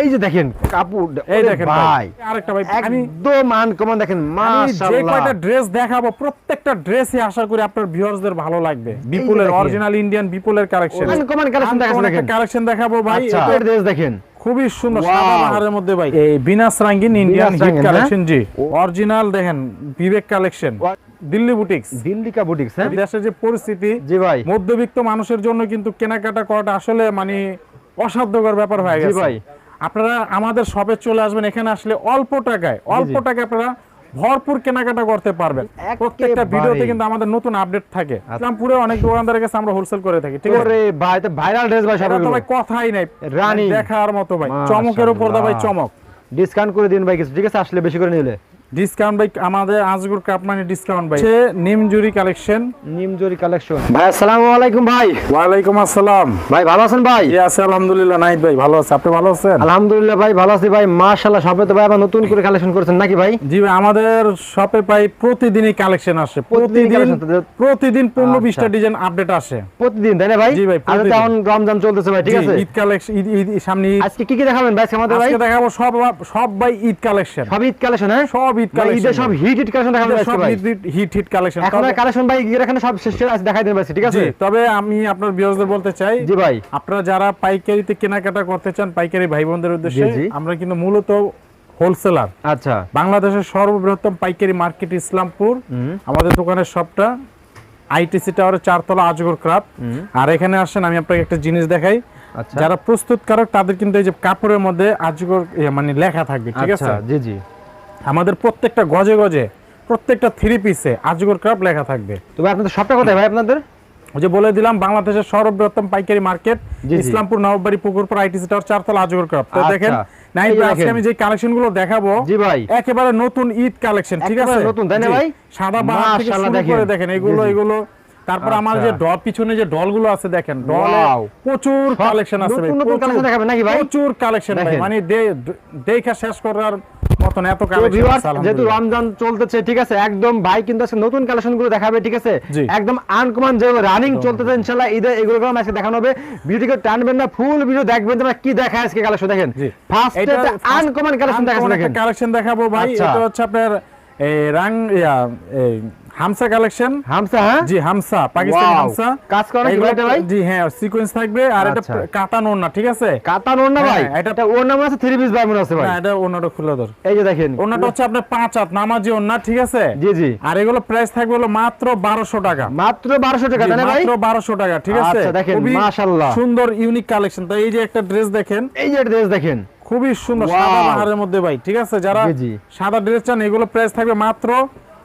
এই যে দেখেন কাপড় এই দেখেন ভাই। ভাই। আরেকটা ভাই একদম আনকমন দেখেন আমি যে কয়টা ড্রেস দেখাবো প্রত্যেকটা ড্রেসই আশা করি আপনার ভিউয়ার্সদের ভালো লাগবে। বিপুলের অরিজিনাল ইন্ডিয়ান বিপুলের কালেকশন আনকমন কালেকশন দেখাচ্ছেন দেখেন। কালেকশন দেখাবো ভাই। এটা ড্রেস দেখেন। খুবই সুন্দর সাদা বাহারের মধ্যে ভাই। এই বিনাস রাঙ্গিন ইন্ডিয়ান হিট কালেকশন জি। অরিজিনাল দেখেন বিবেক কালেকশন দিল্লি বুটিক্স দিল্লিকা বুটিক্স হ্যাঁ? দেশের যে পরিস্থিতি জি ভাই। মধ্যবিত্ত মানুষের জন্য কিন্তু কেনাকাটা করাটা আসলে মানে অসাধ্যকর ব্যাপার হয়ে গেছে। ভাই। আপনারা আমাদের শপে চলে আসবেন এখানে আসলে অল্প টাকায় অল্প টাকায় আপনারা ভরপুর কেনাকাটা করতে পারবেন। প্রত্যেকটা ভিডিওতে কিন্তু আমাদের নতুন আপডেট থাকে। ইসলামপুরে অনেক দোকানদারের কাছে আমরা হোলসেল করে থাকি ঠিক আছে? ভাই তো ভাইরাল ড্রেস ভাই তো ভাই কথাই নাই। Running। দেখার মতো ভাই। চমকের উপর দা ভাই চমক। ডিসকাউন্ট করে দিন ভাই কিছু ঠিক আছে? আসলে বেশি করে নিলে। ডিসকাউন্ট ভাই আমাদের আজগুর কাপ মানে ডিসকাউন্ট ভাই নিমজুরি কালেকশন নিমজরি কালেকশন ভাই আসসালামু আলাইকুম ভাই। ওয়ালাইকুম আসসালাম। ভাই ভালো আছেন ভাই? জি আছে আলহামদুলিল্লাহ। নাইট ভাই ভালো আছে? আপনি ভালো আছেন? আলহামদুলিল্লাহ ভাই ভালো আছি ভাই। মাশাআল্লাহ সবে তো ভাই আবার নতুন করে কালেকশন করেছেন নাকি ভাই? জি ভাই আমাদের শপে পাই প্রতিদিনই কালেকশন আসে। প্রতিদিন প্রতিদিন collection তো- প্রতিদিন পনেরো আচ্ছা। বিশটা ডিজাইন আপডেট আসে। প্রতিদিন তাই না ভাই? জি ভাই, আর প্রতিদিন। তেমন রমজান চলতেছে ভাই ঠিক আছে? ঈদ কালেকশন ঈদ সামনে আজকে কি কি দেখাবেন ভাই আমাদের ভাই? আজকে দেখাবো সব সব ভাই ঈদ কালেকশন সব ঈদ কালেকশন হ্যাঁ? সব ঈদ কালেকশন সব হিট হিট কালেকশন দেখাবেন সব ভাই। হিট হিট কালেকশন এখন কালেকশন ভাই এখানে সব শেষ আছে দেখাই দেন ভাই ঠিক আছে? তবে আমি আপনার বিয়সদের বলতে চাই জি ভাই। আপনারা যারা পাইকারিতে কেনাকাটা করতে চান পাইকারি ভাই বোনদের উদ্দেশ্যে। আমরা কিন্তু মূলত হোলসেলার আচ্ছা। বাংলাদেশের সর্ববৃহত্তম পাইকারি মার্কেট ইসলামপুর। আমাদের দোকানের সবটা আইটিসি টাওয়ারের চারতলা আজগর ক্রাফট। আর এখানে আসেন আমি আপনাকে একটা জিনিস দেখাই। আচ্ছা। যারা প্রস্তুতকারক তাদের কিন্তু এই যে কাপড়ের মধ্যে আজগর ইয়ে মানে লেখা থাকবে ঠিক আছে? আচ্ছা জি জি। আমাদের প্রত্যেকটা গজে গজে প্রত্যেকটা থ্রি পিসে আজগর ক্রাফট লেখা থাকবে তো ভাই আপনাদের সবটা কোথায় ভাই আপনাদের ওই যে বলে দিলাম বাংলাদেশের সর্ববৃহত্তম পাইকারি মার্কেট। ইসলামপুর নববাড়ি পুকুরপুর আইটিসি টাওয়ার চারতলা আজগর ক্রাফট তো আচ্ছা। দেখেন আজকে আমি যে কালেকশনগুলো দেখাবো জি ভাই একেবারে নতুন ঈদ কালেকশন ঠিক আছে নতুন, তাই না ভাই? সাদা বাহার থেকে মাশাআল্লাহ শুরু করে দেখেন। এগুলো। এগুলো তারপর আমার আচ্ছা। যে ডল পিছনে যে ডলগুলো আছে দেখেন ডল প্রচুর কালেকশন আছে প্রচুর- কালেকশন ভাই প্রচুর কালেকশন ভাই মানে দেখা শেষ করার আছে যেহেতু রমজান চলতেছে ঠিক আছে একদম ভাই কিন্তু আজকে নতুন কালেকশনগুলো দেখাবে ঠিক আছে? একদম আনকমন যে রানিং চলতেছে ইনশাআল্লাহ ঈদে এগুলো আজকে দেখানো হবে। ভিডিওকে টানবেন না ফুল ভিডিও দেখবেন তোমরা কি দেখায় আজকে কালেকশন দেখেন। ফার্স্ট আনকমন কালেকশন দেখাবো কালেকশন দেখাবো ভাই আচ্ছা। এটা হচ্ছে আপনার এই রাং ইয়া এই হামসা কালেকশন। হামসা হ্যাঁ? জি হামসা পাকিস্তানি হামসা। কাজ করা কি এটা ভাই? জি হ্যাঁ সিকোয়েন্স থাকবে। আর এটা আচ্ছা। কাতান ওড়না ঠিক আছে? কাতান ওর না ভাই? হ্যাঁ, এটা- ওর নাম আছে থ্রি পিস ভাই মনে আছে ভাই। না এটা ওড়নাটা খুলে ধর। এই যে দেখেন। ওড়নাটা হচ্ছে আপনার পাঁচ হাত নামাজি ওড়না ঠিক আছে? জি জি। আর এগুলো প্রাইস থাকবে হলো মাত্র বারোশো টাকা। মাত্র বারোশো টাকা তাই না ভাই? মাত্র বারোশো টাকা ঠিক আছে? আচ্ছা, দেখেন, মাশাআল্লাহ। সুন্দর ইউনিক কালেকশন তো এই যে একটা ড্রেস দেখেন। এই যে ড্রেস দেখেন। খুবই সুন্দর. সাদা বাহারের মধ্যে ভাই ঠিক আছে? যারা। সাদা ড্রেস চান এগুলো প্রাইস থাকবে মাত্র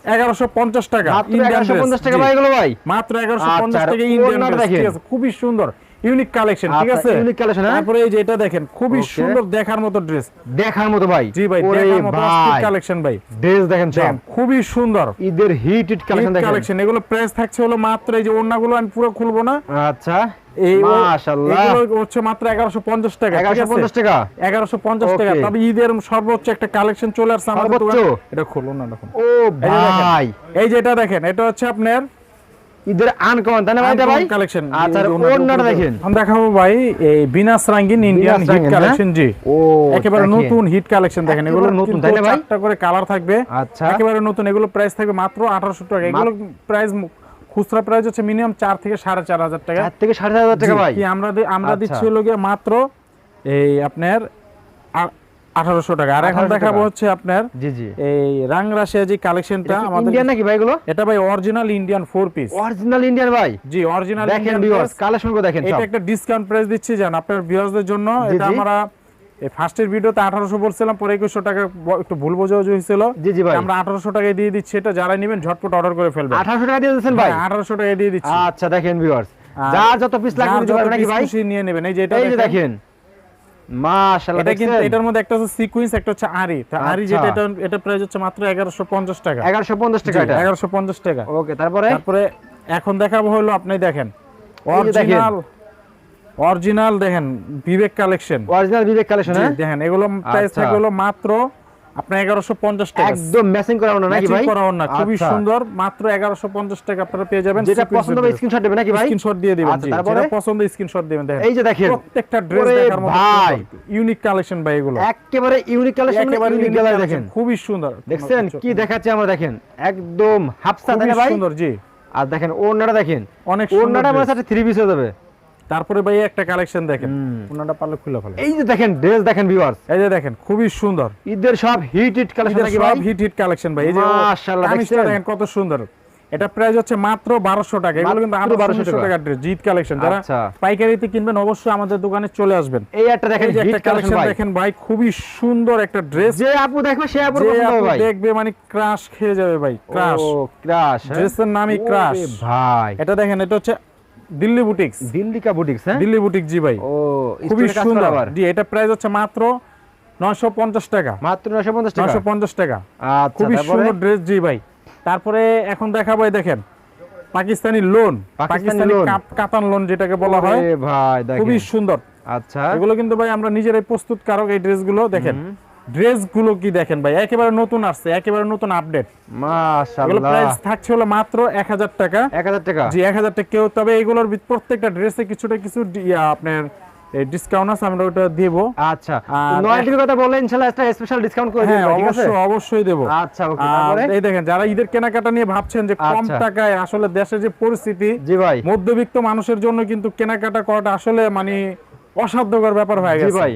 এগারোশো পঞ্চাশ টাকা মাত্র Indian এগারোশো dress, পঞ্চাশ টাকা ভাই এগুলো ভাই। মাত্র এগারোশো পঞ্চাশ আচ্ছা, টাকা ইন্ডিয়ান ঠিক আছে খুবই সুন্দর ইউনিক কালেকশন ঠিক আচ্ছা, আছে? unique collection, হ্যাঁ? তারপরে এই যে এটা দেখেন খুবই সুন্দর দেখার মতো ড্রেস দেখার মতো ভাই। জি ভাই দেখার মতো কালেকশন ভাই। ড্রেস দেখেন সব। খুবই সুন্দর। ঈদের হিট হিট কালেকশন দেখেন। কালেকশন এগুলো প্রাইস থাকছে হলো মাত্র এই যে ওড়নাগুলো আমি পুরো খুলবো না। আচ্ছা। হচ্ছে মাত্র এগারোশো পঞ্চাশ টাকা এগারোশো পঞ্চাশ টাকা? এগারোশো পঞ্চাশ টাকা। তবে ঈদের সর্বোচ্চ একটা কালেকশন চলে আসছে আমাদের এটা খুলুন না দেখুন। ও এই যে দেখেন, ভাই। এই যে এটা দেখেন এটা হচ্ছে আপনার ঈদের আনকমন তাই না ভাই ভাই? কালেকশন আচ্ছা আর দেখেন। আমি দেখাবো ভাই এই বিনাস রাঙ্গিন ইন্ডিয়ান হিট কালেকশন জি। ও একেবারে নতুন হিট কালেকশন দেখেন। এগুলো নতুন, নতুন তাই না ভাই? চারটা করে কালার থাকবে। আচ্ছা। একেবারে নতুন এগুলো প্রাইস থাকবে মাত্র আঠারোশো টাকা। এগুলো প্রাইস খুচরা প্রাইস হচ্ছে মিনিমাম চার থেকে সাড়ে চার হাজার টাকা। চার থেকে সাড়ে চার হাজার টাকা ভাই। আমরা আমরা আচ্ছা। দিচ্ছি হলো গিয়ে মাত্র এই আপনার আঠারোশো টাকা। আর এখন দেখাবো হচ্ছে আপনার জি জি। এই রাংরাশিয়া যে কালেকশনটা আমাদের ইন্ডিয়ান নাকি ভাই এগুলো? এটা ভাই original Indian four piece original Indian ভাই? জি অরিজিনাল দেখেন ভিউয়ার্স কালেকশন দেখেন এটা একটা ডিসকাউন্ট প্রাইস দিচ্ছি জান আপনার ভিউয়ার্সদের জন্য। এটা আমরা এই ফার্স্টের ভিডিওতে আঠারোশো বলছিলাম পরে একুশশো টাকা একটু ভুল বোঝাবুঝি হয়েছিল। জি জি ভাই। আমরা আঠারোশো টাকায় দিয়ে দিচ্ছি এটা যারা নেবেন ঝটপট অর্ডার করে ফেলবেন। আঠারোশো টাকা দিয়ে দিচ্ছেন ভাই? আঠারোশো টাকায় দিয়ে দিচ্ছি। আচ্ছা দেখেন ভিউয়ার্স যার যত পিস লাগবে নাকি ভাই? নিয়ে নেবেন। এই যে এটা দেখেন। দেখেন। মাশাআল্লাহ এটা কিন্তু এটার মধ্যে একটা হচ্ছে সিকুয়েন্স একটা হচ্ছে আরি তো আরি আচ্ছা। যেটা এটা এটা প্রাইস হচ্ছে মাত্র এগারোশো পঞ্চাশ টাকা। 1150 টাকা এটা? পঞ্চাশ টাকা। ওকে তারপরে? তারপরে এখন দেখাবো হলো আপনি দেখেন। দেখেন। অরিজিনাল অরিজিনাল দেখেন Bibek collection original Bibek collection হ্যাঁ? দেখেন এগুলো প্রাইস আচ্ছা। থাকে হলো মাত্র আপনার এগারোশো পঞ্চাশ টাকা। একদম ম্যাচিং করা না নাকি ভাই? করা না খুবই আচ্ছা। সুন্দর মাত্র এগারোশো পঞ্চাশ টাকা আপনারা পেয়ে যাবেন। যেটা পছন্দ হবে স্ক্রিনশট দেবেন নাকি ভাই? স্ক্রিনশট দিয়ে দিবেন আচ্ছা, জি, তারপরে? পছন্দ স্ক্রিনশট দিবেন। দেখেন এই যে দেখেন। প্রত্যেকটা ড্রেস দেখার মতো ভাই। ইউনিক কালেকশন ভাই এগুলো। একেবারে ইউনিক কালেকশন একেবারে ইউনিক কালার দেখেন। খুবই সুন্দর। দেখছেন কি দেখাচ্ছে আমরা দেখেন। একদম হাফসা খুবই তাই না ভাই? সুন্দর জি। আর দেখেন ওড়নাটা দেখেন। অনেক সুন্দর ওড়নাটা মানে সাথে থ্রি পিস হয়ে যাবে। তারপরে ভাই একটা কালেকশন দেখেন। ওনাটা পারলে খুলে ফেলে এই যে দেখেন ড্রেস দেখেন ভিউয়ার্স এই যে দেখেন খুবই সুন্দর। ঈদের সব হিট হিট কালেকশন নাকি সব ভাই? হিট হিট কালেকশন ভাই। এই যে মাশাআল্লাহ, দেখেন কত সুন্দর। এটা প্রাইস হচ্ছে মাত্র বারোশো টাকা। এগুলো কিন্তু আরও 1200 টাকা। ড্রেস জিত কালেকশন যারা আচ্ছা। পাইকারিতে কিনবেন অবশ্যই আমাদের দোকানে চলে আসবেন। এই একটা দেখেন যে হিট একটা কালেকশন দেখেন ভাই খুবই সুন্দর একটা ড্রেস যে আপু দেখবে সে আপুর পছন্দ আপু হবে ভাই। দেখবে মানে ক্রাশ খেয়ে যাবে ভাই ক্রাশ ও ক্রাশ ড্রেসের নামই ক্রাশ ভাই। এটা দেখেন এটা হচ্ছে দিল্লি বুটিক্স। দিল্লি কা বুটিক্স হ্যাঁ? দিল্লি বুটিক জি ভাই। ও খুবই সুন্দর। জি এটা প্রাইস হচ্ছে মাত্র নয়শো পঞ্চাশ টাকা। মাত্র 950 টাকা? নয়শো পঞ্চাশ টাকা। আচ্ছা খুবই তারপরে? সুন্দর ড্রেস জি ভাই। তারপরে এখন দেখাবো দেখেন পাকিস্তানি লোন। পাকিস্তানি কাতান লোন যেটাকে বলা হয়। ভাই খুবই সুন্দর। আচ্ছা। এগুলো কিন্তু ভাই আমরা নিজেরাই প্রস্তুত কারক এই ড্রেসগুলো দেখেন। ড্রেসগুলো কি দেখেন ভাই? একেবারে নতুন আসছে একেবারে নতুন আপডেট মাশাআল্লাহ। প্রাইস থাকছে হলো মাত্র এক হাজার টাকা। 1000 টাকা? জি এক হাজার টাকা কেউ তবে এগুলোর প্রত্যেকটা ড্রেসে কিছুটা কিছু আপনার ডিসকাউন্ট আছে আমরা ওটা দিব। আচ্ছা। নয়টির কথা বললে ইনশাআল্লাহ একটা স্পেশাল ডিসকাউন্ট করে হ্যাঁ দিবেন ঠিক আছে? অবশ্যই অবশ্যই দেব। আচ্ছা ওকে তারপরে? এই দেখেন যারা ঈদের কেনাকাটা নিয়ে ভাবছেন যে কম আচ্ছা। টাকায় আসলে দেশের যে পরিস্থিতি জি ভাই। মধ্যবিত্ত মানুষের জন্য কিন্তু কেনাকাটা করাটা আসলে মানে অসাধ্যকর ব্যাপার হয়ে গেছে। জি ভাই।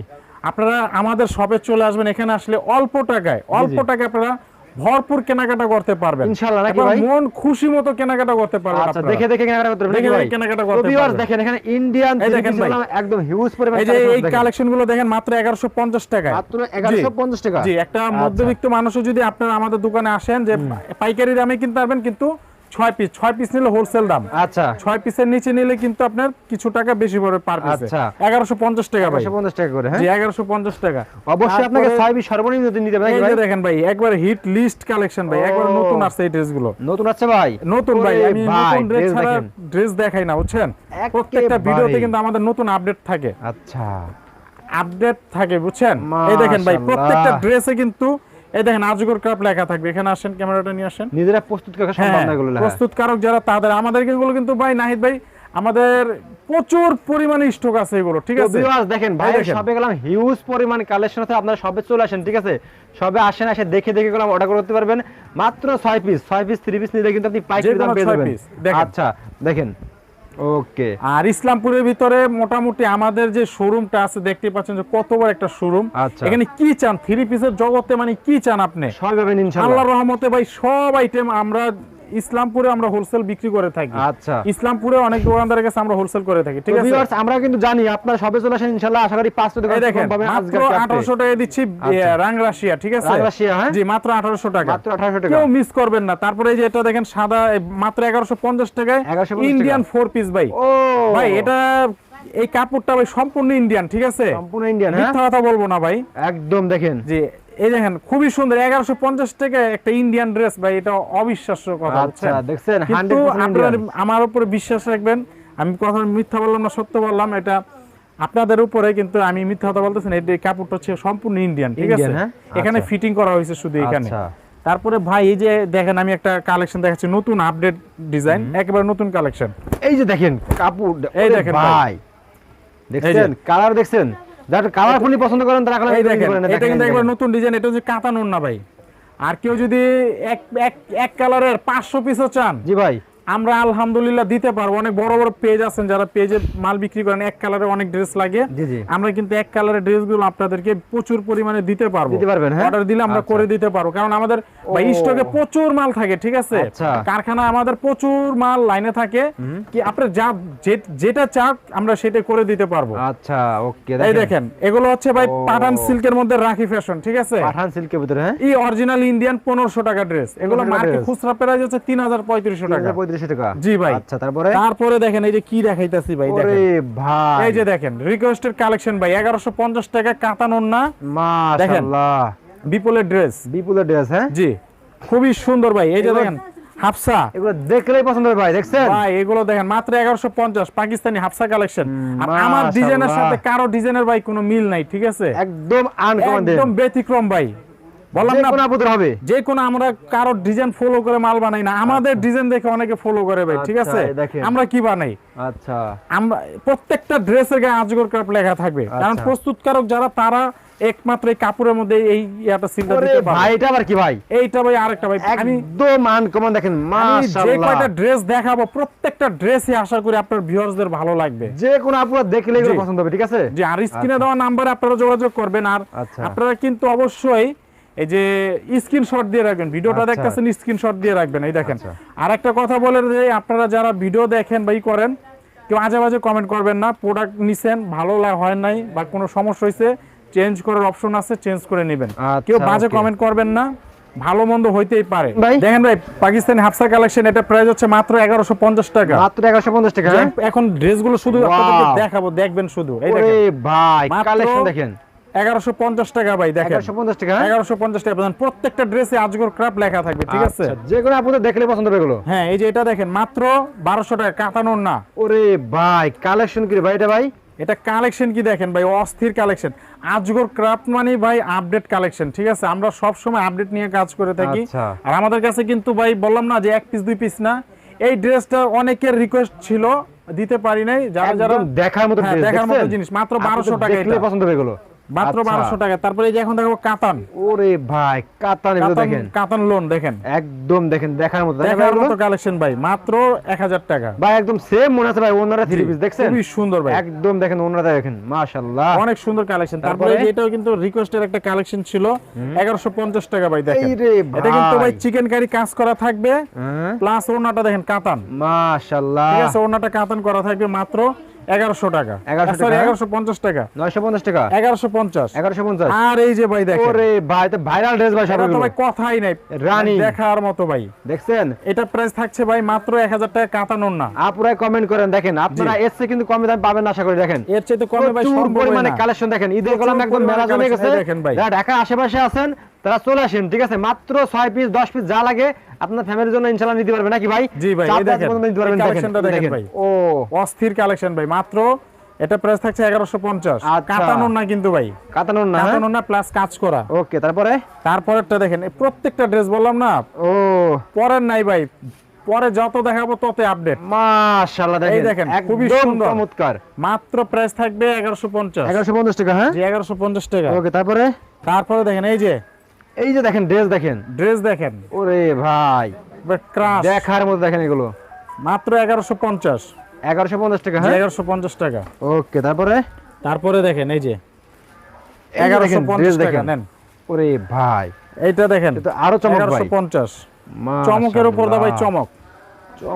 আপনারা আমাদের শপে চলে আসবেন এখানে আসলে অল্প টাকায় অল্প টাকায় আপনারা ভরপুর কেনাকাটা করতে পারবেন। ইনশাআল্লাহ নাকি ভাই? মন খুশি মতো কেনাকাটা করতে পারবেন আচ্ছা দেখে দেখে কেনাকাটা করতে পারবেন দেখে দেখে কেনাকাটা করতে viewers পারবেন। দেখেন এখানে ইন্ডিয়ান এই দেখেন ভাই। একদম হিউজ পরিমাণ এই যে এই কালেকশনগুলো দেখেন মাত্র এগারোশো পঞ্চাশ টাকায়। মাত্র 1150 টাকা। জি একটা মধ্যবিত্ত মানুষও যদি আপনারা আমাদের দোকানে আসেন যে পাইকারি দামে কিনতে পারবেন কিন্তু ছয় পিস ছয় পিস নিলে হোলসেল দাম। আচ্ছা। ছয় পিসের নিচে নিলে কিন্তু আপনার কিছু টাকা বেশি পড়বে পার পিসে আচ্ছা। এগারোশো পঞ্চাশ টাকা ভাই। 150 টাকা করে হ্যাঁ? এগারোশো পঞ্চাশ টাকা। অবশ্যই আপনাকে ছয় পিস সর্বনিম্ন নিতে এই ভাই। দেখেন ভাই একবার হিট লিস্ট কালেকশন ভাই একবার নতুন আসছে এই ড্রেসগুলো। নতুন আছে ভাই। নতুন ভাই আমি নতুন ড্রেস ছাড়া ড্রেস দেখাই না বুঝছেন? প্রত্যেকটা ভিডিওতে কিন্তু আমাদের নতুন আপডেট থাকে। আচ্ছা। আপডেট থাকে বুঝছেন? এই দেখেন ভাই প্রত্যেকটা ড্রেসে কিন্তু এই দেখেন আজগর ক্রাফট লেখা থাকবে। এখানে আসেন ক্যামেরাটা নিয়ে আসেন। নিজেরা প্রস্তুত করা হ্যাঁ এগুলো প্রস্তুতকারক যারা তাদের আমাদের এগুলো কিন্তু ভাই নাহিদ ভাই আমাদের প্রচুর পরিমাণে স্টক আছে এগুলো ঠিক আছে? দেখেন ভাই সবে গেলাম হিউজ পরিমাণ কালেকশন আছে আপনারা সবে চলে আসেন ঠিক আছে? সবে আসেন আসে দেখে দেখে গেলাম অর্ডার করতে পারবেন। মাত্র ছয় পিস ছয় পিস থ্রি পিস নিলে কিন্তু আপনি পাইকারি দাম পেয়ে যাবেন। আচ্ছা দেখেন। ওকে। আর ইসলামপুরের ভিতরে মোটামুটি আমাদের যে শোরুমটা আছে দেখতে পাচ্ছেন যে কত বড় একটা শোরুম। আচ্ছা। এখানে কি চান? থ্রি পিসের জগতে মানে কি চান আপনি? পাবেন ইনশাআল্লাহ আল্লাহর রহমতে ভাই সব আইটেম আমরা ইসলামপুরে আমরা হোলসেল বিক্রি করে থাকি। আচ্ছা। ইসলামপুরে অনেক দোকানদারের কাছে আমরা হোলসেল করে থাকি ঠিক আছে? আমরা কিন্তু জানি আপনারা সবে চলে আসেন ইনশাআল্লাহ আশা করি পাঁচটা দোকান এই দেখেন মাত্র আজকের আঠারোশো টাকা দিচ্ছি আচ্ছা। রাংরাশিয়া ঠিক আছে? রাংরাশিয়া, হ্যাঁ? জি মাত্র আঠারোশো টাকা। মাত্র 1800 টাকা। কেউ মিস করবেন না। তারপরে এই যে এটা দেখেন সাদা মাত্র এগারোশো পঞ্চাশ টাকায় ইন্ডিয়ান ফোর পিস ভাই। ও। ভাই এটা এই কাপড়টা ভাই সম্পূর্ণ ইন্ডিয়ান ঠিক আছে সম্পূর্ণ ইন্ডিয়ান হ্যাঁ মিথ্যা কথা বলব না ভাই একদম দেখেন জি এই দেখেন খুবই সুন্দর এগারোশো পঞ্চাশ টাকা একটা ইন্ডিয়ান ড্রেস ভাই এটা অবিশ্বাস্য কথা আচ্ছা? দেখছেন কিন্তু 100% আপনার আমার উপরে বিশ্বাস রাখবেন আমি কথা মিথ্যা বললাম না সত্য বললাম এটা আপনাদের উপরে কিন্তু আমি মিথ্যা কথা বলতেছি না এই কাপড়টা হচ্ছে সম্পূর্ণ ইন্ডিয়ান ঠিক আছে হ্যাঁ? এখানে আচ্ছা। ফিটিং করা হয়েছে শুধু এখানে আচ্ছা। তারপরে ভাই এই যে দেখেন আমি একটা কালেকশন দেখাচ্ছি নতুন আপডেট ডিজাইন একেবারে নতুন কালেকশন এই যে দেখেন কাপড় এই দেখেন ভাই। দেখছেন? কালার দেখছেন? যারা কালারফুলি পছন্দ করেন তারা কালার দেখেন এটা কিন্তু একবার নতুন ডিজাইন এটা হচ্ছে কাতানুন না ভাই। আর কেউ যদি এক এক এক কালারের পাঁচশো পিসও চান জি ভাই। আমরা আলহামদুলিল্লাহ দিতে পারব। অনেক বড় বড় পেজ আছেন যারা পেজে মাল বিক্রি করেন এক কালারে অনেক ড্রেস লাগে। আমরা কিন্তু এক কালারের ড্রেসগুলো আপনাদেরকে প্রচুর পরিমাণে দিতে পারব। দিতে পারবেন, হ্যাঁ? অর্ডার দিলে আমরা আচ্ছা। করে দিতে পারব। কারণ আমাদের স্টকে প্রচুর মাল থাকে ঠিক আছে? আচ্ছা। কারখানা আমাদের প্রচুর মাল লাইনে থাকে। কি আপনার যা যেটা চাক আমরা সেটা করে দিতে পারব। আচ্ছা ওকে এই দেখেন। এগুলো হচ্ছে ভাই পাঠান সিল্কের মধ্যে রাখি ফ্যাশন ঠিক আছে? পাঠান সিল্কের ভিতরে হ্যাঁ? এই অরিজিনাল ইন্ডিয়ান পনেরোশো টাকা ড্রেস এগুলো মার্কেট খুচরা প্রাইস হচ্ছে তিন হাজার পঁয়ত্রিশশো টাকা। পঁয়ত্রিশশো টাকা? জি ভাই। আচ্ছা তারপরে? তারপরে দেখেন এই যে কি দেখাইতাছি ভাই দেখেন। ভাই। এই যে দেখেন রিকোয়েস্টের কালেকশন ভাই এগারোশো পঞ্চাশ টাকা কাতানোর না? মাশাআল্লাহ। বিপুলের ড্রেস বিপুলের ড্রেস হ্যাঁ? জি খুবই সুন্দর ভাই এই যে দেখেন হাফসা। এগুলো দেখলেই পছন্দ হবে ভাই দেখছেন? ভাই এগুলো দেখেন মাত্র এগারোশো পঞ্চাশ পাকিস্তানি হাফসা কালেকশন আর আমার ডিজাইনের সাথে কারও ডিজাইনের ভাই কোনো মিল নাই ঠিক আছে? একদম আনকমন একদম ব্যতিক্রম ভাই। বললাম না কোনো আপুদের হবে। যে কোনো আমরা কারও ডিজাইন ফলো করে মাল বানাই না। আমাদের ডিজাইন দেখে অনেকে ফলো করে ভাই ঠিক আচ্ছা, আছে? আমরা কি বানাই? আচ্ছা। আমরা প্রত্যেকটা ড্রেসের গায়ে আজগর ক্রাফট লেখা থাকবে। কারণ আচ্ছা। প্রস্তুতকারক যারা তারা একমাত্র এই কাপড়ের মধ্যে এই সিলটা দিতে ভাই এটা আবার কি ভাই? এইটা ভাই আরেকটা ভাই। আমি একদম আনকমন দেখেন আমি যে কয়টা ড্রেস দেখাবো প্রত্যেকটা ড্রেসই আশা করি আপনার ভিউয়ার্সদের ভালো লাগবে। যে কোনো আপুরা দেখলে এগুলো পছন্দ হবে ঠিক আছে? যে আর স্ক্রিনে দেওয়া নাম্বারে আপনারা যোগাযোগ করবেন। আর আচ্ছা। আপনারা কিন্তু অবশ্যই এই যে স্ক্রিনশট দিয়ে রাখবেন ভিডিওটা আচ্ছা। দেখতেছেন স্ক্রিনশট দিয়ে রাখবেন এই দেখেন। আচ্ছা। আর একটা কথা বলে যে আপনারা যারা ভিডিও দেখেন বা ই করেন কেউ আজে বাজে কমেন্ট করবেন না প্রোডাক্ট নিছেন ভালো হয় নাই বা কোনো সমস্যা হয়েছে চেঞ্জ করার অপশন আছে চেঞ্জ করে নেবেন। আচ্ছা, কেউ বাজে কমেন্ট করবেন না ভালো মন্দ হইতেই পারে। দেখেন ভাই পাকিস্তানি হাফসা কালেকশন এটা প্রাইস হচ্ছে মাত্র এগারোশো পঞ্চাশ টাকা। মাত্র এগারোশো পঞ্চাশ টাকা হ্যাঁ? এখন ড্রেসগুলো শুধু Wow. দেখাবো দেখবেন শুধু। এই দেখেন। ভাই কালেকশন দেখেন। এগারোশো পঞ্চাশ টাকা ভাই দেখেন। টাকা? এগারোশো পঞ্চাশ টাকা পাবেন। প্রত্যেকটা ড্রেসে আজগর ক্রাপ লেখা থাকবে ঠিক আছে? যে কোনো আপুদের দেখলে পছন্দ হবে এগুলো? হ্যাঁ এই যে এটা দেখেন মাত্র বারোশো টাকা কাতানোর না। ওরে ভাই কালেকশন কি ভাই এটা ভাই? এটা কালেকশন কি দেখেন ভাই অস্থির কালেকশন। আজগর ক্রাফট মানে ভাই আপডেট কালেকশন ঠিক আছে? আমরা সব সময় আপডেট নিয়ে কাজ করে থাকি। আচ্ছা। আর আমাদের কাছে কিন্তু ভাই বললাম না যে এক পিস দুই পিস না। এই ড্রেসটা অনেকের রিকোয়েস্ট ছিল দিতে পারি নাই। যারা যারা দেখার মতো হ্যাঁ, দেখার মতো জিনিস মাত্র বারোশো টাকা পছন্দ হয়ে এগুলো। মাত্র আচ্ছা। বারোশো টাকা। তারপরে এই যে এখন দেখাবো কাতান। ওরে ভাই কাতান এগুলো দেখেন। কাতান লোন দেখেন। একদম দেখেন দেখার মতো দেখার মতো? কালেকশন ভাই মাত্র এক হাজার টাকা। ভাই একদম সেম মনে আছে ভাই ওনারা থ্রি পিস দেখছেন? খুবই সুন্দর ভাই। একদম দেখেন ওনারা দেখেন মাশাআল্লাহ। অনেক সুন্দর কালেকশন তারপরে? এটাও কিন্তু রিকোয়েস্টের একটা কালেকশন ছিল এগারোশো পঞ্চাশ টাকা ভাই দেখেন। এটা কিন্তু ভাই চিকেন কারি কাজ করা থাকবে হ্যাঁ। প্লাস ওনাটা দেখেন কাতান। মাশাআল্লাহ। ঠিক আছে ওনাটা কাতান করা থাকবে মাত্র এগারোশো টাকা। 1100 টাকা? এগারোশো পঞ্চাশ টাকা। 950 টাকা? এগারোশো পঞ্চাশ। 1150 আর এই যে ভাই দেখেন। ওরে ভাই তো ভাইরাল ড্রেস ভাই সব এটা তো এগুলো। ভাই কথাই নাই। রানী। দেখার মতো ভাই। দেখছেন? এটা প্রাইস থাকছে ভাই মাত্র এক হাজার টাকা কাতানোর না। আপুরাই কমেন্ট করেন দেখেন। আপনারা এর চেয়ে কিন্তু কমে দাম পাবেন আশা করি দেখেন। এর চাইতে কমে ভাই প্রচুর পরিমাণে কালেকশন দেখেন। ঈদের কলম একদম মেলা জমে গেছে। দেখেন ভাই। ঢাকার আশেপাশে আছেন তারা চলে আসেন ঠিক আছে? মাত্র ছয় পিস দশ পিস যা লাগে আপনার ফ্যামিলির জন্য ইনশাল্লাহ নিতে পারবেন নাকি ভাই? জি ভাই, এই দেখেন, নিতে পারবেন এই দেখেন, ভাই। ও। অস্থির কালেকশন ভাই মাত্র এটা প্রাইস থাকছে এগারোশো পঞ্চাশ। আচ্ছা। না কিন্তু ভাই। কাতানোর না কাতানোর না প্লাস কাজ করা। ওকে তারপরে? তারপরেরটা দেখেন প্রত্যেকটা ড্রেস বললাম না ও। পরের নাই ভাই। পরে যত দেখাবো তত আপডেট মাশাআল্লাহ দেখেন। এই দেখেন, খুবই সুন্দর। চমৎকার। মাত্র প্রাইস থাকবে এগারোশো পঞ্চাশ। 1150 টাকা হ্যাঁ? জি এগারোশো পঞ্চাশ টাকা। ওকে তারপরে? তারপরে দেখেন এই যে এই যে দেখেন ড্রেস দেখেন। ড্রেস দেখেন। ওরে ভাই দেখার মতো দেখেন এগুলো। মাত্র এগারোশো পঞ্চাশ। এগারোশো পঞ্চাশ টাকা হ্যাঁ? এগারোশো পঞ্চাশ টাকা। ওকে তারপরে? তারপরে দেখেন এই যে। এগারোশো দেখেন, পঞ্চাশ টাকা দেখেন। নেন। ওরে ভাই এইটা দেখেন। আরও চমক এগারোশো পঞ্চাশ। চমকের উপর দা ভাই চমক।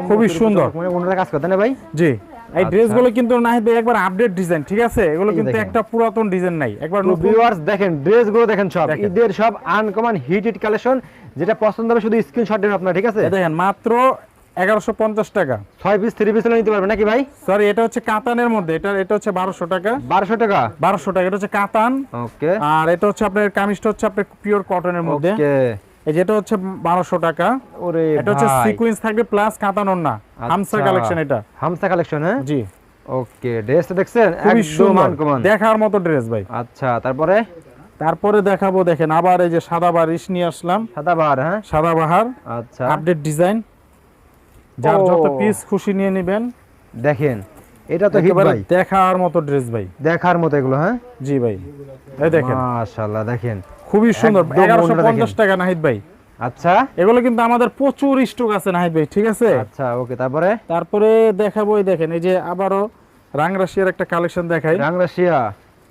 খুবই সুন্দর। মানে ওনারা কাজ করতে না ভাই? জি। এই আচ্ছা। ড্রেসগুলো কিন্তু নাহিদ ভাই একবার আপডেট ডিজাইন ঠিক আছে? এগুলো কিন্তু একটা পুরাতন ডিজাইন নাই। একবার ভিউয়ার্স দেখেন ড্রেসগুলো দেখেন সব। ঈদের সব আনকমন হিট হিট কালেকশন যেটা পছন্দ হবে শুধু স্ক্রিনশট দেবেন আপনার ঠিক আছে? দেখেন মাত্র এগারোশো পঞ্চাশ টাকা। ছয় পিস থ্রি পিস নিতে পারবেন নাকি ভাই? সরি এটা হচ্ছে কাতানের মধ্যে এটা এটা হচ্ছে বারোশো টাকা। বারোশো টাকা? বারোশো টাকা এটা হচ্ছে কাতান। ওকে আর এটা হচ্ছে আপনার কামিজটা হচ্ছে আপনার পিওর কটনের মধ্যে। ওকে এই যেটা হচ্ছে বারোশো টাকা। ওরে এটা হচ্ছে সিকুয়েন্স থাকবে প্লাস না। হামসা আচ্ছা। কালেকশন এটা। হামসা কালেকশন হ্যাঁ? জি। ওকে ড্রেসটা দেখছেন? একদম আনকমন দেখার মতো ড্রেস ভাই। আচ্ছা তারপরে? তারপরে দেখাবো দেখেন আবার এই যে সাদা বারিশ নিয়ে আসলাম। সাদা বাহার হ্যাঁ? সাদা বাহার আচ্ছা। আপডেট ডিজাইন যার যত পিস খুশি নিয়ে নেবেন। দেখেন এটা তো হিট ভাই। দেখার মতো ড্রেস ভাই। দেখার মতো এগুলো হ্যাঁ? জি ভাই। এই দেখেন। মাশাআল্লাহ দেখেন। খুবই সুন্দর এগারোশো পঞ্চাশ। টাকা নাহিদ ভাই। আচ্ছা। এগুলো কিন্তু আমাদের প্রচুর স্টক আছে নাহিদ ভাই ঠিক আছে? আচ্ছা ওকে তারপরে? তারপরে দেখাবো দেখেন এই যে আবারও রাংরাশিয়ার একটা কালেকশন দেখাই। রাংরাশিয়া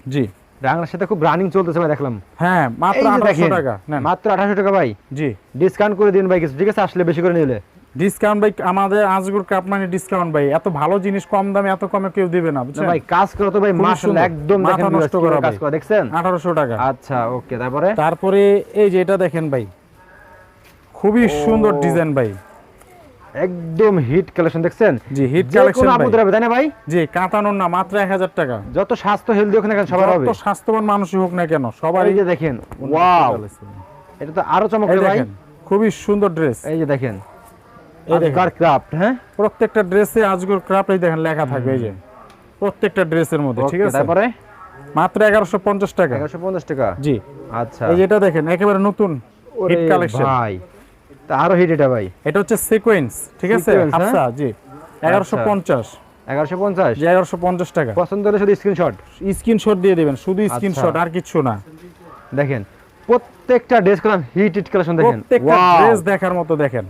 জি। রাংরাশিয়াতে খুব রানিং চলতেছে ভাই দেখলাম। হ্যাঁ মাত্র দেখেন টাকা মাত্র আঠাশো টাকা ভাই। জি। ডিসকাউন্ট করে দিন ভাই কিছু ঠিক আছে আসলে বেশি করে নিলে। ডিসকাউন্ট ভাই আমাদের আজগুর কাপ মানে ডিসকাউন্ট ভাই। এত ভালো জিনিস কম দামে এত কমে কেউ দিবে না না বুঝছেন ভাই কাজ করে তো ভাই মাশাআল্লাহ একদম দেখেন নষ্ট করা কাজ। করে দেখছেন? আঠারোশো টাকা। আচ্ছা ওকে তারপরে? তারপরে এই যে এটা দেখেন ভাই খুবই সুন্দর ডিজাইন ভাই। একদম হিট কালেকশন দেখছেন? জি হিট কালেকশন কোনো ভাই। আপুদের হবে তাই না ভাই? জি কাতানোর না মাত্র এক হাজার টাকা। যত স্বাস্থ্য হেলদি ওখানে কেন সবার হবে। যত স্বাস্থ্যবান মানুষই হোক না কেন সবার এই যে দেখেন ওয়াও এটা তো আরও চমক ভাই। খুবই সুন্দর ড্রেস এই যে দেখেন দেখেন। আজকার ক্রাফট হ্যাঁ? প্রত্যেকটা ড্রেসে আজগর ক্রাফট এই দেখেন লেখা থাকবে এই যে। প্রত্যেকটা ড্রেসের মধ্যে ঠিক আছে? তারপরে? মাত্র এগারোশো পঞ্চাশ টাকা। এগারোশো পঞ্চাশ টাকা? জি। আচ্ছা। এই যেটা দেখেন একেবারে নতুন হিট কালেকশন ভাই আরও হিট এটা ভাই। এটা হচ্ছে সিকোয়েন্স ঠিক আছে? হ্যাঁ? জি। পঞ্চাশ। জি এগারোশো পঞ্চাশ টাকা। পছন্দ হলে শুধু স্ক্রিনশট স্ক্রিনশট দিয়ে দিবেন শুধু আচ্ছা। স্ক্রিনশট আর কিচ্ছু না। দেখেন প্রত্যেকটা ড্রেস হিট হিট কালেকশন দেখেন। প্রত্যেকটা ড্রেস দেখার মতো দেখেন।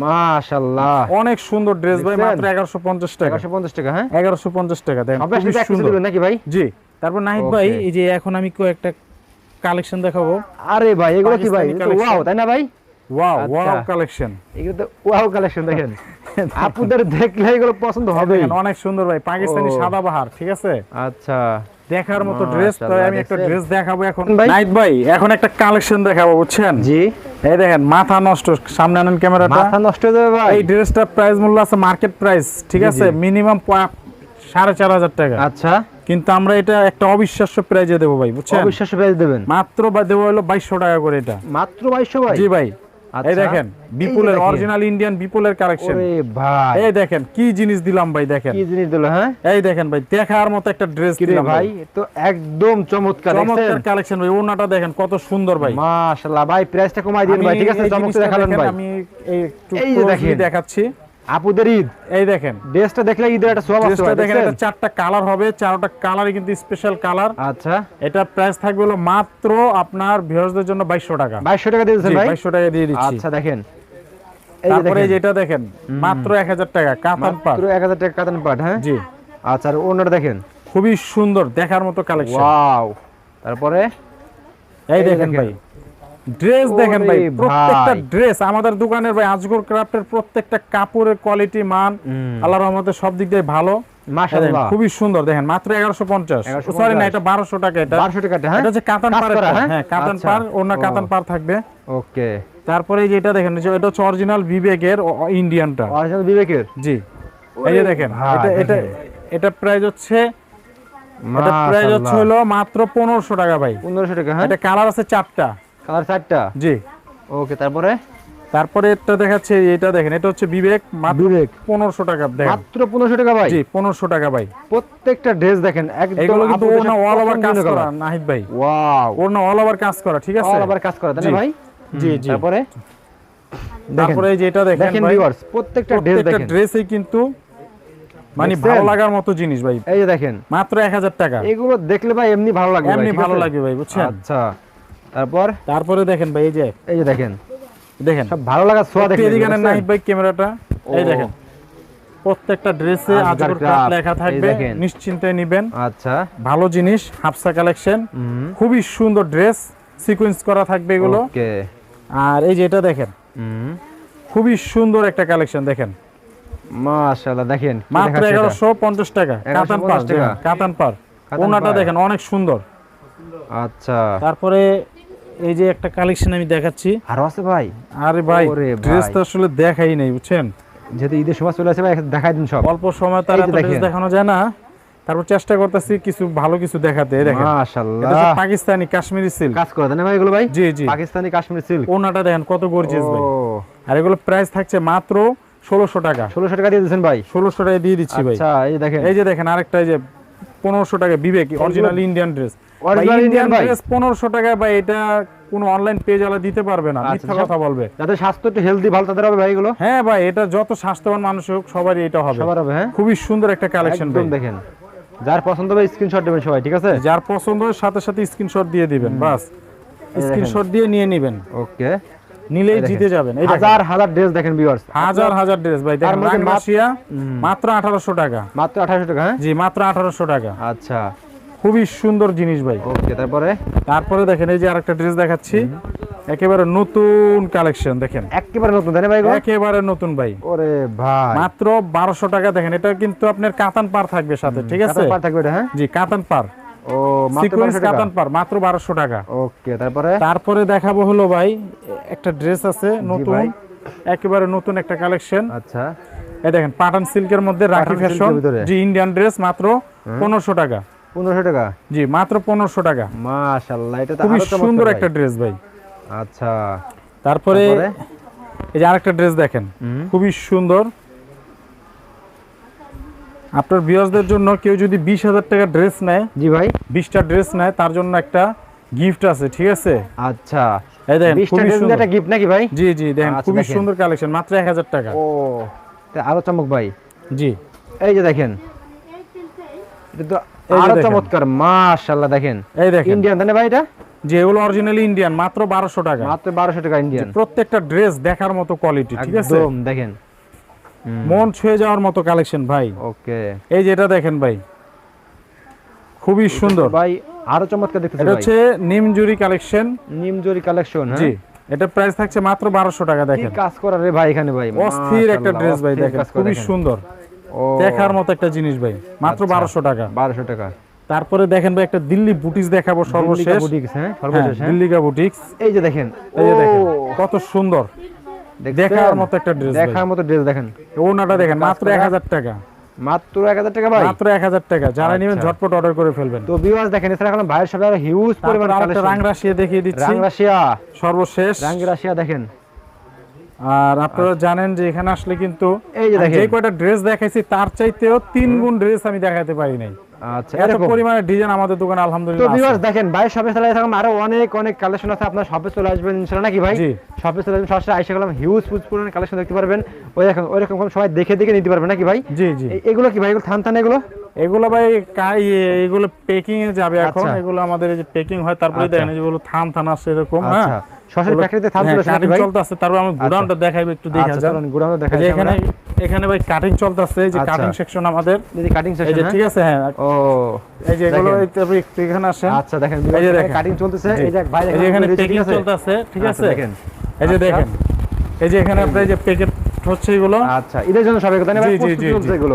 মাশাআল্লাহ। অনেক সুন্দর ড্রেস ভাই মাত্র এগারোশো পঞ্চাশ টাকা। এগারোশো পঞ্চাশ টাকা হ্যাঁ? এগারোশো পঞ্চাশ টাকা দেখেন সবাই এক পিস দিবেন নাকি ভাই? জি। তারপর নাহিদ ভাই এই যে এখন আমি কয়েকটা কালেকশন দেখাবো। আরে ভাই এগুলো কি ভাই? ওয়াও তাই না ভাই? ওয়াও আচ্ছা। Wow collection. এগুলো তো ওয়াও কালেকশন দেখেন। আপুদের দেখলে এগুলো পছন্দ হবে অনেক সুন্দর ভাই পাকিস্তানি ও। সাদাবাহার ঠিক আছে? আচ্ছা। দেখার মতো ড্রেস তো আমি একটা ড্রেস দেখাবো এখন। নাইট ভাই এখন একটা কালেকশন দেখাবো বুঝছেন? জি। এই দেখেন মাথা নষ্ট সামনে আনেন ক্যামেরাটা। মাথা নষ্ট হয়ে যাবে ভাই। এই ড্রেসটা প্রাইস মূল্য আছে মার্কেট প্রাইস ঠিক আছে? মিনিমাম সাড়ে চার হাজার টাকা। আচ্ছা। কিন্তু আমরা এটা একটা অবিশ্বাস্য প্রাইজে দেবো ভাই বুঝছেন? অবিশ্বাস্য প্রাইস দেবেন। মাত্র বা দেবো হলো বাইশশো টাকা করে এটা। মাত্র বাইশশো ভাই। জি ভাই। এই দেখেন বিপুলের অরিজিনাল ইন্ডিয়ান বিপুলের কালেকশন ভাই। এই দেখেন কি জিনিস দিলাম ভাই দেখেন। কি জিনিস দিলো হ্যাঁ? এই দেখেন ভাই দেখার মতো একটা ড্রেস দিলাম ভাই। তো একদম চমৎকার চমৎকার কালেকশন ভাই ওনাটা দেখেন কত সুন্দর ভাই। মাশাআল্লাহ ভাই প্রাইসটা কমাই দিন ভাই ঠিক আছে? চমৎকার দেখালেন ভাই। আমি এই যে দেখাচ্ছি। আপুদের ঈদ। এই দেখেন। ড্রেসটা দেখলে ঈদের একটা সোয়াব আছে দেখেন এটা চারটা কালার হবে চারটা কালারই কিন্তু স্পেশাল কালার। আচ্ছা। এটা প্রাইস থাকবে হলো মাত্র আপনার ভিউয়ার্সদের জন্য বাইশশো টাকা। বাইশশো টাকা দিয়েছেন ভাই? বাইশশো টাকা দিয়ে দিচ্ছি। আচ্ছা দেখেন। এই যে তারপরে যেটা দেখেন মাত্র এক হাজার টাকা কাতান পার মাত্র এক হাজার টাকা কাতান পাট হ্যাঁ? জি। আচ্ছা আর অন্যটা দেখেন। খুবই সুন্দর দেখার মতো কালেকশন ওয়াও তারপরে? এই দেখেন। ভাই। ড্রেস দেখেন ভাই প্রত্যেকটা ড্রেস আমাদের দোকানের ভাই আজগর ক্রাফটের প্রত্যেকটা কাপড়ের কোয়ালিটি মান হুম। আল্লাহর রহমতে সব দিক দিয়ে ভালো। খুবই সুন্দর দেখেন মাত্র এগারোশো পঞ্চাশ। সরি না এটা বারোশো টাকা এটা। বারোশো হ্যাঁ? এটা হচ্ছে কাতান পার হ্যাঁ? হ্যাঁ কাতান আচ্ছা। পার অন্য কাতান পার থাকবে। ওকে। তারপরে এই যে এটা দেখেন এটা হচ্ছে অরিজিনাল বিবেকের ইন্ডিয়ানটা অরিজিনাল বিবেকের জি। এই যে দেখেন এটা এটা। এটা প্রাইস হচ্ছে এটা প্রাইস হচ্ছে হলো মাত্র পনেরোশো টাকা ভাই। পনেরোশো টাকা হ্যাঁ? এটা কালার আছে চারটা। কালার চারটা? জি। ওকে তারপরে? তারপরে এটা দেখাচ্ছে এটা দেখেন এটা হচ্ছে বিবেক বিবেক। পনেরোশো টাকা দেখেন। মাত্র পনেরোশো টাকা ভাই? জি পনেরোশো টাকা ভাই। প্রত্যেকটা ড্রেস দেখেন এগুলো কিন্তু ওর না অল ওভার কাজ করা করা নাহিদ ভাই। ওয়াও ওর না অল ওভার কাজ করা ঠিক আছে? অল কাজ করা তাই ভাই? জি জি। তারপরে? তারপরে এই দেখেন দেখেন ভিউয়ার্স প্রত্যেকটা ড্রেস দেখেন। ড্রেসই কিন্তু মানে ভালো লাগার মতো জিনিস ভাই। এই যে দেখেন। মাত্র এক হাজার টাকা। এগুলো দেখলে ভাই এমনি ভালো লাগবে এমনি ভালো? লাগে ভাই বুঝছেন? আচ্ছা। তারপর? তারপরে দেখেন ভাই এই যে। এই যে দেখেন। দেখেন। সব ভালো লাগা ছোঁয়া দেখেন এদিকে বুঝছেন? ভাই ক্যামেরাটা। এই দেখেন। প্রত্যেকটা ড্রেসে আজগর আজগর ক্রাফট লেখা থাকবে নিশ্চিন্তে নেবেন। আচ্ছা। ভালো জিনিস হাফসা কালেকশন। খুবই সুন্দর ড্রেস সিকোয়েন্স করা থাকবে এগুলো। ওকে। আর এই যে এটা দেখেন। খুবই সুন্দর একটা কালেকশন দেখেন। মাশাআল্লাহ দেখেন মাত্র দেখাচ্ছে এটা? এগারোশো পঞ্চাশ টাকা কাতান পার। কাতান পার ওনাটা দেখেন অনেক সুন্দর। আচ্ছা। তারপরে এই যে একটা কালেকশন আমি দেখাচ্ছি। আরও আছে ভাই? আরে ভাই ড্রেস তো আসলে দেখাই নাই বুঝছেন? যেহেতু ঈদের সময় চলে আসে ভাই দেখাই দিন সব। অল্প সময় তার ড্রেস দেখানো। যায় না। তারপর চেষ্টা করতেছি কিছু ভালো কিছু দেখাতে দেখেন। এটা মাশাআল্লাহ হচ্ছে পাকিস্তানি কাশ্মীরি সিল্ক কাজ করে দেন ভাই এগুলো ভাই? জি জি। পাকিস্তানি কাশ্মীর সিল্ক ওনাটা দেখেন কত গর্জিয়াস ভাই। আর এগুলো প্রাইস থাকছে মাত্র ষোলোশো টাকা। 1600 টাকা দিয়ে দিয়েছেন ভাই। ষোলোশো টাকা দিয়ে দিচ্ছি ভাই। আচ্ছা এই দেখেন। এই যে দেখেন আরেকটা এই যে পনেরোশো টাকা Bibek original Indian dress Original Indian dress পনেরোশো টাকা ভাই এটা কোনো অনলাইন পেজ আলা দিতে পারবে না। আচ্ছা, মিথ্যা। কথা বলবে। যাদের স্বাস্থ্য একটু হেলদি ভালো তাদের হবে ভাই এগুলো। হ্যাঁ ভাই এটা যত স্বাস্থ্যবান মানুষ হোক সবারই এটা হবে। সবার হবে হ্যাঁ? খুবই সুন্দর একটা কালেকশন ভাই। দেখেন। যার পছন্দ হবে স্ক্রিনশট দেবেন সবাই ঠিক আছে? যার পছন্দ হয় সাথে সাথে স্ক্রিনশট দিয়ে দিবেন বাস। স্ক্রিনশট দিয়ে নিয়ে নেবেন। ওকে। নিলেই জিতে যাবেন। এই হাজার হাজার ড্রেস দেখেন ভিউয়ার্স হাজার হাজার ড্রেস ভাই। দেখেন মাত্র- রাশিয়া মাত্র আঠারোশো টাকা। মাত্র 1800 টাকা হ্যাঁ? জি মাত্র আঠারোশো টাকা। আচ্ছা। খুবই সুন্দর জিনিস ভাই। ওকে তারপরে? তারপরে দেখেন এই যে আরেকটা ড্রেস দেখাচ্ছি। একেবারে নতুন কালেকশন দেখেন। একেবারে নতুন তাই ভাই একেবারে নতুন ভাই। ওরে ভাই। মাত্র বারোশো টাকা দেখেন এটা কিন্তু আপনার কাতান পার থাকবে সাথে ঠিক আছে? কাতার পার থাকবে এটা হ্যাঁ? জি কাতান পার ও মাত্র সিকোয়েন্স 1200 টাকা? কাতান পার মাত্র বারোশো টাকা। ওকে তারপরে? তারপরে দেখাবো হলো ভাই একটা ড্রেস আছে নতুন একেবারে নতুন একটা কালেকশন আচ্ছা। এই দেখেন পাঠান সিল্কের মধ্যে রাখি ফ্যাশন জি ইন্ডিয়ান ড্রেস মাত্র পনেরোশো টাকা। 1500 টাকা? জি মাত্র পনেরোশো টাকা। মাশাআল্লাহ এটা তো খুবই আরও সুন্দর একটা ড্রেস ভাই। আচ্ছা। তারপরে? এই যে আরেকটা ড্রেস দেখেন খুবই সুন্দর। আপনার ভিউয়ার্সদের জন্য কেউ যদি বিশ হাজার টাকা ড্রেস নেয় জি ভাই। বিশটা ড্রেস নেয় তার জন্য একটা গিফট আছে ঠিক আছে? আচ্ছা। এই দেখেন খুবই সুন্দর। একটা গিফট নাকি ভাই? জি জি দেখেন আচ্ছা, খুবই সুন্দর কালেকশন মাত্র এক হাজার টাকা। ও তা আরও চমক ভাই। জি। এই যে দেখেন। এটা তো আরও। চমৎকার মাশাআল্লাহ দেখেন। এই দেখেন। ইন্ডিয়ান ভাই এটা? যে এগুলো অরিজিনালি ইন্ডিয়ান মাত্র বারোশো টাকা। মাত্র বারোশো টাকা ইন্ডিয়ান প্রত্যেকটা ড্রেস দেখার মতো কোয়ালিটি ঠিক আছে? একদম দেখেন। মন ছুঁয়ে যাওয়ার মতো কালেকশন ভাই। ওকে। এই যে এটা দেখেন ভাই। খুবই সুন্দর। ভাই আরও চমৎকার দেখতেছি এটা হচ্ছে নিমজুরি কালেকশন নিমজরি কালেকশন জি। এটা প্রাইস থাকছে মাত্র বারোশো টাকা হ্যাঁ? কি দেখেন। কাজ করা রে ভাই এখানে ভাই? অস্থির একটা ড্রেস ভাই দেখেন। খুবই সুন্দর। দেখার মতো একটা জিনিস ভাই মাত্র আচ্ছা। বারোশো টাকা। বারোশো টাকা। তারপরে দেখেন ভাই একটা দিল্লি বুটিক্স দেখাবো সর্বশেষ দিল্লিকা বুটিক্স, হ্যাঁ হ্যাঁ, সর্বশেষ হ্যাঁ দিল্লিকা বুটিক্স এই যে দেখেন এই যে দেখেন কত সুন্দর। দেখার মতো একটা ড্রেস দেখার মতো ড্রেস দেখেন। ওনাটা দেখেন মাত্র। এক হাজার টাকা। মাত্র এক হাজার টাকা ভাই? মাত্র এক হাজার টাকা। যারা নেবেন আচ্ছা। ঝটপট অর্ডার করে ফেলবেন। তো ভিউয়ার্স দেখেন এছাড়া এখন ভাইয়ের সাথে হিউজ পরিমাণ তারপর কালেকশন রাশিয়া দেখিয়ে দিচ্ছি। রাং রাশিয়া সর্বশেষ। রাং রাশিয়া দেখেন। আর আপনারা জানেন যে এখানে আসলে কিন্তু এই যে দেখেন। যে কয়টা ড্রেস দেখাইছি তার চাইতেও তিন গুণ ড্রেস আমি দেখাতে পারি নাই। আচ্ছা এত পরিমাণে ডিজাইন আমাদের দোকানে আলহামদুলিল্লাহ। ভিউয়ার্স দেখেন ভাই শপে চলে আসলাম আরও অনেক অনেক কালেকশন আছে। আপনার শপে চলে আসবেন ইনশাআল্লাহ নাকি ভাই? জি। শপে চলে আসবেন সরাসরি আইসা গেলাম হিউজ ফুজ কালেকশন দেখতে পারবেন। ওই রকম ওই রকম সবাই দেখে দেখে নিতে পারবেন নাকি ভাই? জি জি। এগুলো কি ভাই এগুলো থান থান এগুলো? এগুলো ভাই ইয়ে, এগুলো পেকিং এ যাবে এখন আচ্ছা। এগুলো আমাদের এই যে পেকিং হয় তারপরে আচ্ছা। দেখেন যেগুলো থান থান আছে এরকম হ্যাঁ আচ্ছা সরাসরি চলে কাটিং ভাই চলতেছে তারপর আমি গুডাউনটা দেখাইবো একটু দেখে আচ্ছা এখানে এখানে ভাই কাটিং চলতেছে যে আচ্ছা। কাটিং সেকশন আমাদের এই যে কাটিং এই যে ঠিক আছে হ্যাঁ ও এই যে এগুলো একটু এখানে আসেন আচ্ছা দেখেন এই যে দেখেন। কাটিং চলতেছে এই যে ভাই এখানে দেখেন আছে চলতেছে ঠিক আচ্ছা, আছে দেখেন এই যে আচ্ছা। দেখেন এই যে এখানে আপনার যে প্যাকেট হচ্ছে এগুলো আচ্ছা ঈদের জন্য সবাই কথা এগুলো।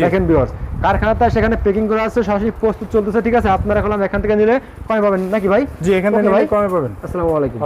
দেখেন ভিউয়ার্স কারখানাতে সেখানে প্যাকিং করা আছে সরাসরি প্রস্তুত চলতেছে ঠিক আছে? আপনারা এখন এখান থেকে নিলে কমে পাবেন। নাকি ভাই? জি এখান থেকে ভাই। কমে পাবেন। আসসালামু আলাইকুম।